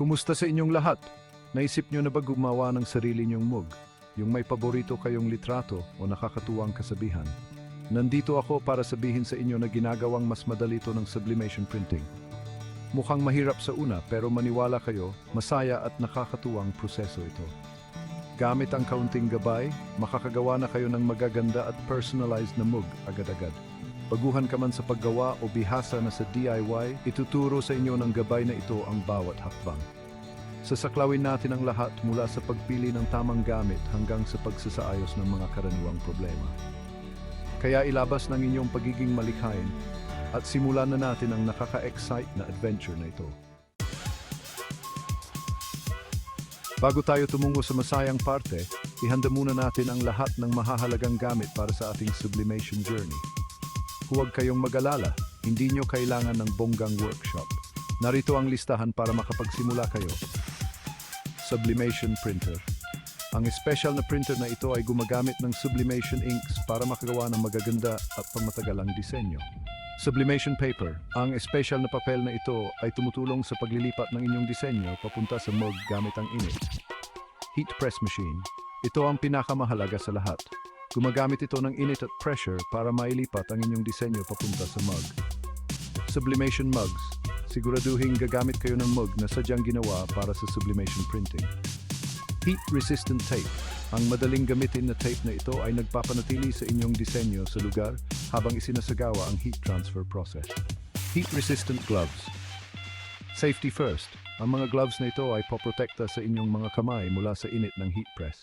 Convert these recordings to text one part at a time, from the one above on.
Kumusta sa inyong lahat? Naisip nyo na ba gumawa ng sarili nyong mug? Yung may paborito kayong litrato o nakakatuwang kasabihan? Nandito ako para sabihin sa inyo na ginagawang mas madali ito ng sublimation printing. Mukhang mahirap sa una pero maniwala kayo, masaya at nakakatuwang proseso ito. Gamit ang kaunting gabay, makakagawa na kayo ng magaganda at personalized na mug agad-agad. Baguhan ka man sa paggawa o bihasa na sa DIY, ituturo sa inyo ng gabay na ito ang bawat hakbang. Sasaklawin natin ang lahat mula sa pagpili ng tamang gamit hanggang sa pagsasaayos ng mga karaniwang problema. Kaya ilabas ng inyong pagiging malikhain at simulan na natin ang nakaka-excite na adventure na ito. Bago tayo tumungo sa masayang parte, ihanda muna natin ang lahat ng mahahalagang gamit para sa ating sublimation journey. Huwag kayong mag-alala, hindi nyo kailangan ng bonggang workshop. Narito ang listahan para makapagsimula kayo. Sublimation Printer Ang special na printer na ito ay gumagamit ng sublimation inks para makagawa ng magaganda at pangmatagalang disenyo. Sublimation paper. Ang special na papel na ito ay tumutulong sa paglilipat ng inyong disenyo papunta sa mug gamit ang init. Heat press machine. Ito ang pinakamahalaga sa lahat. Gumagamit ito ng init at pressure para mailipat ang inyong disenyo papunta sa mug. Sublimation mugs. Siguraduhin gagamit kayo ng mug na sadyang ginawa para sa sublimation printing. Heat-resistant tape. Ang madaling gamitin na tape na ito ay nagpapanatili sa inyong disenyo sa lugar habang isinasagawa ang heat transfer process. Heat-resistant gloves. Safety first. Ang mga gloves na ito ay poprotekta sa inyong mga kamay mula sa init ng heat press.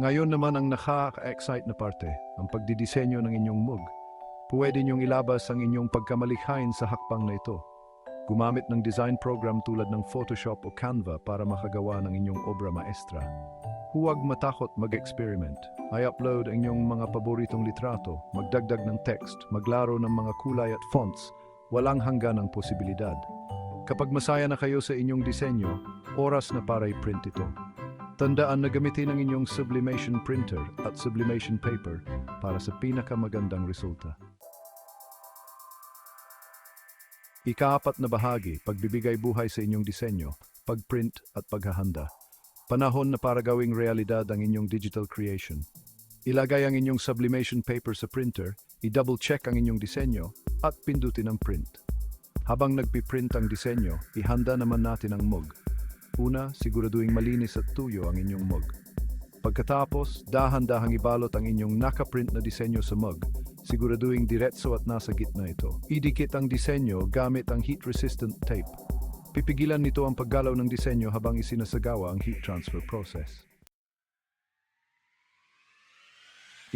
Ngayon naman ang nakaka-excite na parte, ang pagdidisenyo ng inyong mug. Pwede niyong ilabas ang inyong pagkamalikhain sa hakbang na ito. Gumamit ng design program tulad ng Photoshop o Canva para makagawa ng inyong obra maestra. Huwag matakot mag-experiment. I-upload ang inyong mga paboritong litrato, magdagdag ng text, maglaro ng mga kulay at fonts, walang hanggan ang posibilidad. Kapag masaya na kayo sa inyong disenyo, oras na para i-print ito. Tandaan na gamitin ang inyong sublimation printer at sublimation paper para sa pinakamagandang resulta. Ikaapat na bahagi, pagbibigay buhay sa inyong disenyo, pagprint at paghahanda. Panahon na para gawing realidad ang inyong digital creation. Ilagay ang inyong sublimation paper sa printer, i-double check ang inyong disenyo, at pindutin ang print. Habang nagpiprint ang disenyo, ihanda naman natin ang mug. Una, siguraduhin malinis at tuyo ang inyong mug. Pagkatapos, dahan-dahang ibalot ang inyong nakaprint na disenyo sa mug. Siguraduhin diretso at nasa gitna ito. Idikit ang disenyo gamit ang heat-resistant tape. Pipigilan nito ang paggalaw ng disenyo habang isinasagawa ang heat transfer process.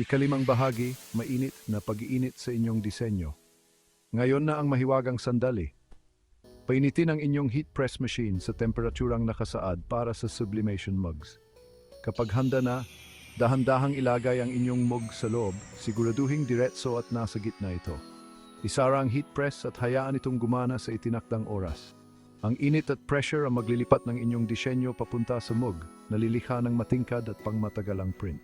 Ikalimang bahagi, mainit na pag-iinit sa inyong disenyo. Ngayon na ang mahiwagang sandali. Painitin ang inyong heat press machine sa temperaturang nakasaad para sa sublimation mugs. Kapag handa na, dahan-dahang ilagay ang inyong mug sa loob, siguraduhing diretso at nasa gitna ito. Isara ang heat press at hayaan itong gumana sa itinakdang oras. Ang init at pressure ang maglilipat ng inyong disenyo papunta sa mug, nalilikha ng matingkad at pangmatagalang print.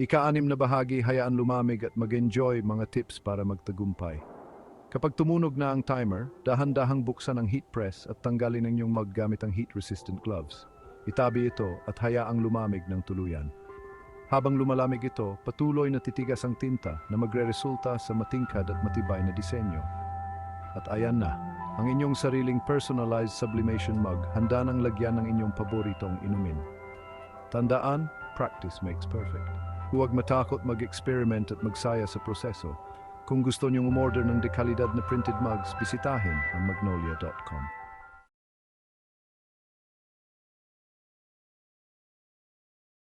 Ika-anim na bahagi, hayaan lumamig at mag-enjoy mga tips para magtagumpay. Kapag tumunog na ang timer, dahan-dahang buksan ang heat press at tanggalin ang inyong mug gamit ang heat-resistant gloves. Itabi ito at hayaang lumamig ng tuluyan. Habang lumalamig ito, patuloy na titigas ang tinta na magre-resulta sa matingkad at matibay na disenyo. At ayan na, ang inyong sariling personalized sublimation mug handa ng lagyan ng inyong paboritong inumin. Tandaan, practice makes perfect. Huwag matakot mag-experiment at magsaya sa proseso. Kung gusto niyong umorder ng dekalidad na printed mugs, bisitahin ang magnolia.com.